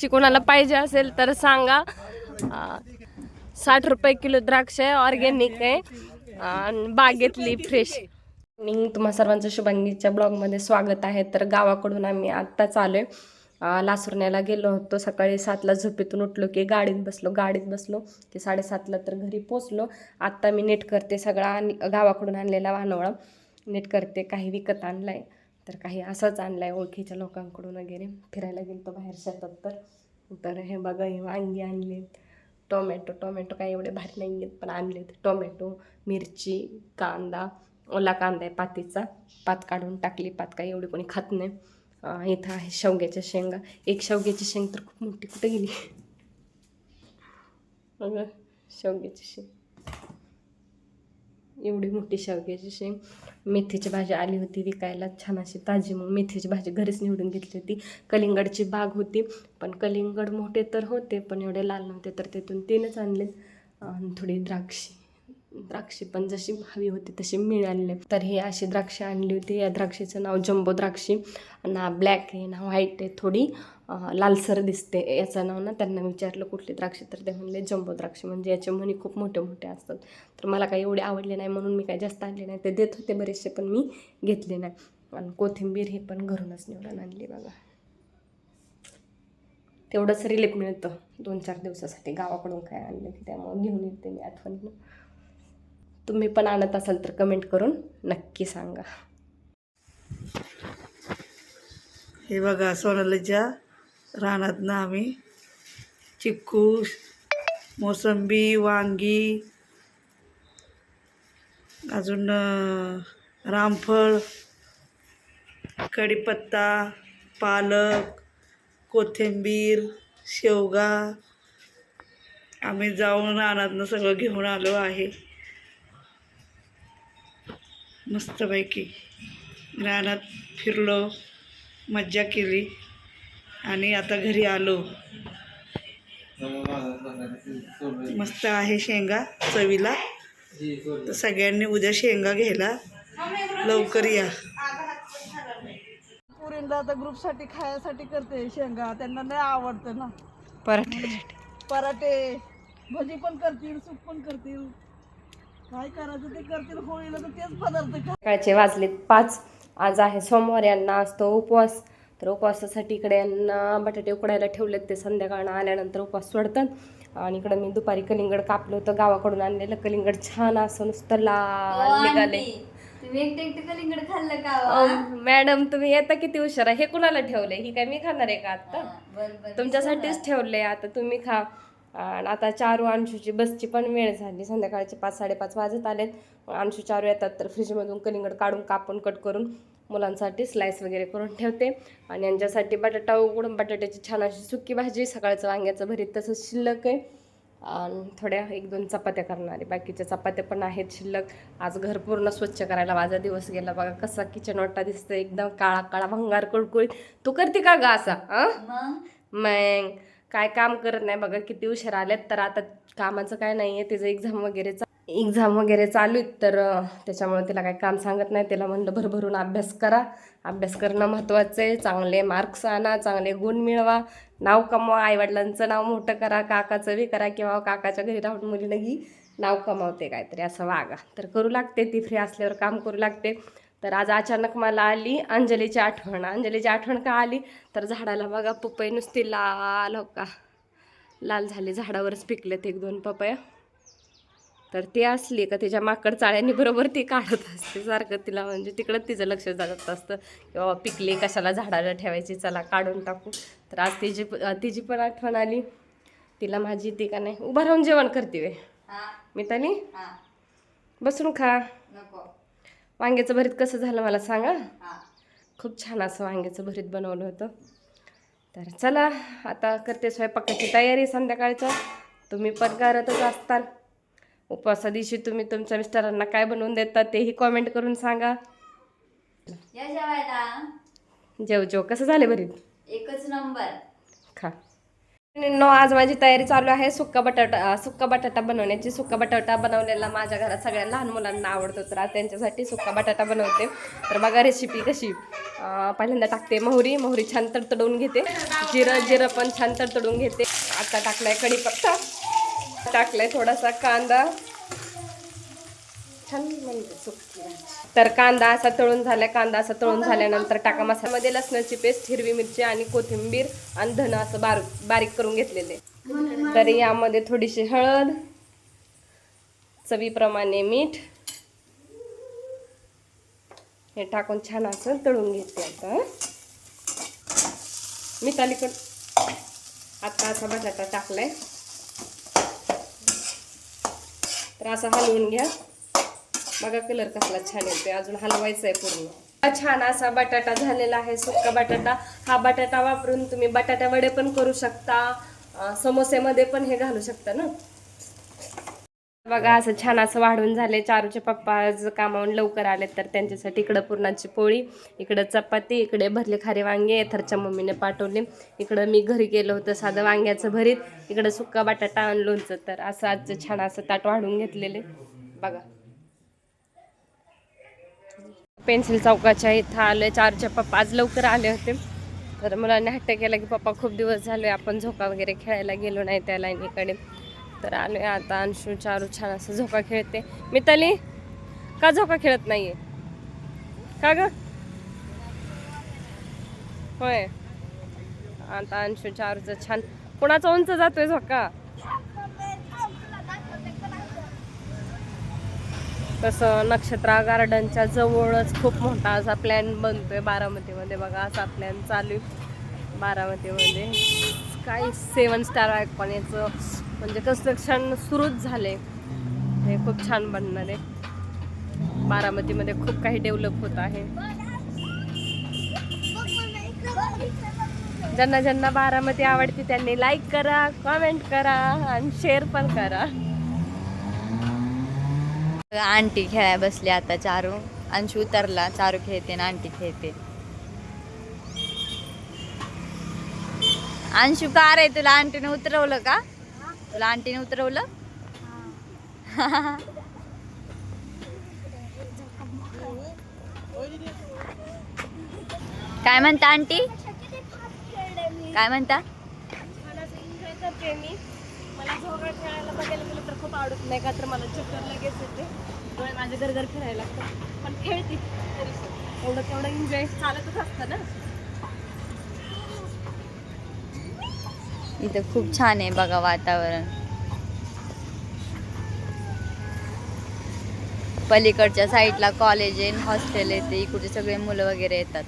द्राक्षी कोणाला पाहिजे असेल तर सांगा. साठ रुपये किलो द्राक्ष आहे ऑर्गॅनिक आहे. बागेतली फ्रेश. मी तुम्हा सर्वांचं शुभांगीच्या ब्लॉगमध्ये स्वागत आहे. तर गावाकडून आम्ही आत्ताच आलो आहे लासुरण्याला गेलो होतो. सकाळी सातला झोपेतून उठलो की गाडीत बसलो गाडीत बसलो की साडेसातला तर घरी पोचलो आत्ता मी नीट करते सगळा आणि गावाकडून आणलेला वानवळा. नीट करते काही विकत आणला आहे तर काही असंच आहे ओळखीच्या लोकांकडून वगैरे. फिरायला गेलो बाहेर शेतात तर. तर हे बघा हे वांगी आणलेत टोमॅटो टोमॅटो काय एवढे भारी नाही आहेत पण आणलेत. टोमॅटो मिरची कांदा ओला कांदा आहे पातीचा. पात काढून टाकली. पात काय एवढी कोणी खात नाही. इथं आहे शेवग्याच्या शेंगा. एक शेवग्याची शेंग तर खूप मोठी कुठे गेली? बघा शेवग्याची शेंग. एवढी मोठी शेवग्याची शेंग मेथीची भाजी आली होती विकायला छान अशी ताजी मग मेथीची भाजी घरीच निवडून घेतली होती. कलिंगडची बाग होती पण कलिंगड मोठे तर होते पण एवढे लाल नव्हते तर तिथून तीनच आणले. आणि थोडी द्राक्षी द्राक्षी पण जशी हवी होती तशी मिळाली. तर हे अशी द्राक्षे आणली होती. या द्राक्षेचं नाव जम्बो द्राक्षी. ना ब्लॅक आहे ना व्हाईट आहे थोडी लालसर दिसते याचं नाव ना त्यांना विचारलं कुठली द्राक्षे तर ते म्हणले जम्बो द्राक्ष म्हणजे याचे म्हणी खूप मोठे मोठे असतात. तर मला काही एवढे आवडले नाही म्हणून मी काही जास्त आणले नाही. ते देत होते बरेचसे पण मी घेतले नाही. आणि कोथिंबीर हे पण घरूनच निवडून आणली बघा. तेवढंच रिलीफ मिळतं. दोन चार दिवसासाठी गावाकडून काय आणलं की त्यामुळे घेऊन येते मी आठवण तुम्ही पण आणत असाल तर कमेंट करून नक्की सांगा. हे बघा सोनालीच्या रानातनं आम्ही. चिक्कू मोसंबी वांगी अजून रामफळ कढीपत्ता पालक कोथिंबीर शेवगा. आम्ही जाऊन रानातनं सगळं घेऊन आलो आहे. मस्तपैकी रानात फिरलो मज्जा केली. आणि आता घरी आलो. मस्त आहे शेंगा चवीला. तर सगळ्यांनी उद्या शेंगा घ्यायला लवकर या. पुरीला आता ग्रुपसाठी खायसाठी करते शेंगा. त्यांना नाही आवडतं ना. पराठे पराठे. भजी पण करतील सूप पण करतील. काय करायचं ते करतील होळीला तर तेच पदार्थ सकाळचे वाजलेत पाच. आज आहे सोमवार यांना असतो उपवास. तर उपवासासाठी इकडे यांना बटाटे उकडायला ठेवलेत ते संध्याकाळनं आल्यानंतर उपवास सोडतात. आणि इकडं मी दुपारी कलिंगड कापलं होतं गावाकडून आणलेलं कलिंगड. छान असं नुसतं लाल निघाले. कलिंगड खाल्लं का अं, मॅडम तुम्ही येता किती उशिरा? हे कुणाला ठेवलंय? ही काय मी खाणार आहे का आता? तुमच्यासाठीच ठेवले आता तुम्ही खा. आणि आता चारू अंशूची बसची पण वेळ झाली. संध्याकाळचे पाच साडेपाच वाजत आलेत. अंशू चारू येतात तर फ्रीजमधून कलिंगड काढून कापून कट करून मुलांसाठी स्लाइस वगैरे करून ठेवते. आणि यांच्यासाठी बटाटा उकडून बटाट्याची छान अशी सुकी भाजी सकाळचं वांग्याचं भरीत तसंच शिल्लक आहे. आणि थोड्या एक दोन चपात्या करणारे. बाकीच्या चपात्या पण आहेत शिल्लक. आज घर पूर्ण स्वच्छ करायला माझा दिवस गेला. बघा कसा किचन वाटा दिसतं एकदम काळा काळा भंगार कुळकुळीत. तू करते का ग असा? मग? काय काम करत नाही. बघा किती उशीर आलेत. तर आता कामाचं काय नाही आहे तिचं एक्झाम वगैरे एक्झाम वगैरे चालू आहेत तर त्याच्यामुळे तिला काय काम सांगत नाही. तिला म्हणलं भरभरून अभ्यास करा. अभ्यास करणं महत्त्वाचं आहे. चांगले मार्क्स आणा चांगले गुण मिळवा. नाव कमवा. आईवडिलांचं नाव मोठं करा. काकाचं बी करा किंवा काकाच्या घरी राहून मुलीनं नाव कमावते काहीतरी. असं वागा. तर करू लागते ती. फ्री असल्यावर काम करू लागते. तर आज अचानक मला आली. अंजलीची आठवण. अंजलीची आठवण का आली? तर झाडाला बघा पपई नुसती लाल हो का? लाल झाले. झाडावरच पिकलेत एक दोन पपया. तर ती असली का तिच्या माकड चाळ्यांनी बरोबर ती काढत असते. सारखं तिला म्हणजे तिकडं तिचं लक्ष जात असतं. किंवा पिकली कशाला झाडाला ठेवायची चला काढून टाकू. तर आज तिची तिची पण आठवण आली. तिला माझी ती का नाही उभं राहून जेवण करते वे हा. मी त्याने हा. बसून खा. वांग्याचं भरीत कसं झालं मला सांगा खूप छान असं वांग्याचं भरीत बनवलं होतं. तर चला आता करते स्वयंपाकाची तयारी संध्याकाळच्या तुम्ही पण करतच असताल. उपवासा दिवशी तुम्ही तुमच्या मिस्टरांना काय बनवून देता तेही कॉमेंट करून सांगा. या जेवायला. जेव जेव. कसं झाले भरीत एकच नंबर. खा. नो आज माझी तयारी चालू आहे सुक्का बटाटा सुक्का बटाटा बनवण्याची. सुक्का बटाटा बनवलेला माझ्या घरात सगळ्या लहान मुलांना आवडतो. तर आज त्यांच्यासाठी सुक्का बटाटा बनवते. तर बघा रेसिपी कशी. पहिल्यांदा टाकते मोहरी. मोहरी छान तडतडवून घेते. जिरं जिरं पण छान तडतडून घेते. आता टाकलाय कढीपत्ता. टाकलाय थोडासा कांदा. छान म्हणजे तर कांदा असा तळून झाला कांदा असा तळून झाल्यानंतर टाका मसाल्यामध्ये लसणाची पेस्ट हिरवी मिरची आणि कोथिंबीर आणि धन असं बारीक बारीक करून घेतलेले. तर यामध्ये थोडीशी हळद चवीप्रमाणे मीठ. हे टाकून छान असं तळून घेते आता. मितालीकड आता असा बटाटा टाकलाय. तर असा हलवून घ्या. बघा कलर कसला छान येतोय. अजून हलवायचा आहे पूर्ण. छान असा बटाटा झालेला आहे सुक्का बटाटा. हा बटाटा वापरून तुम्ही बटाटा वडे पण करू शकता. समोसेमध्ये पण हे घालू शकता ना? बघा असं छान असं वाढून झाले. चारूचे पप्पा आज कामावून लवकर आले तर त्यांच्यासाठी इकडं पुरणाची पोळी इकडं चपाती इकडे भरले खारे वांगे थरच्या मम्मीने पाठवले. इकडं मी घरी गेलो होतं साधं वांग्याचं भरीत इकडं सुक्का बटाटा आणि लोणचं. तर असं आजचं छान असं ताट वाढून घेतलेले. बघा. पेन्सिल चौकाच्या इथं आले चारच्या पप्पा आज लवकर आले होते. तर मुलांनी हट्ट केला की पप्पा खूप दिवस झाले आपण झोका वगैरे खेळायला गेलो नाही त्या लाईनीकडे. तर आलोय आता अंशू चारू छान असं झोका खेळते. मिताली का झोका खेळत नाहीये? का ग? होय. आता अंशू चारूचं छान. कोणाचा उंच जातोय झोका? तसं नक्षत्रा गार्डनच्या जवळच खूप मोठा असा प्लॅन बनतोय बारामतीमध्ये. बघा असा प्लॅन चालू आहे बारामतीमध्ये. काय सेवन स्टार पण याचं. म्हणजे कन्स्ट्रक्शन सुरूच झाले हे खूप छान बनणार आहे. बारामतीमध्ये खूप काही डेव्हलप होत आहे. ज्यांना ज्यांना बारामती आवडते त्यांनी लाईक करा कमेंट करा आणि शेअर पण करा. आंटी खेळाय बसली आता चारू. अंशू उतरला. चारू खेळते ना आंटी खेळते. अंशू कार आहे तुला आंटीने उतरवलं का? तुला आंटीने उतरवलं? काय म्हणता आंटी? काय म्हणता? मी. मला झोगा खेळायला बघायला गेलं तर खूप आवडत नाही का तर मला चक्कर लगेच येते. डोळे माझे घर फिरायला लागतात. पण खेळते. एवढं तेवढं एन्जॉय चालतच असतं ना. इथं खूप छान आहे बघा वातावरण. पलीकडच्या साईडला कॉलेज आहे हॉस्टेल येते इकडचे सगळे मुलं वगैरे येतात.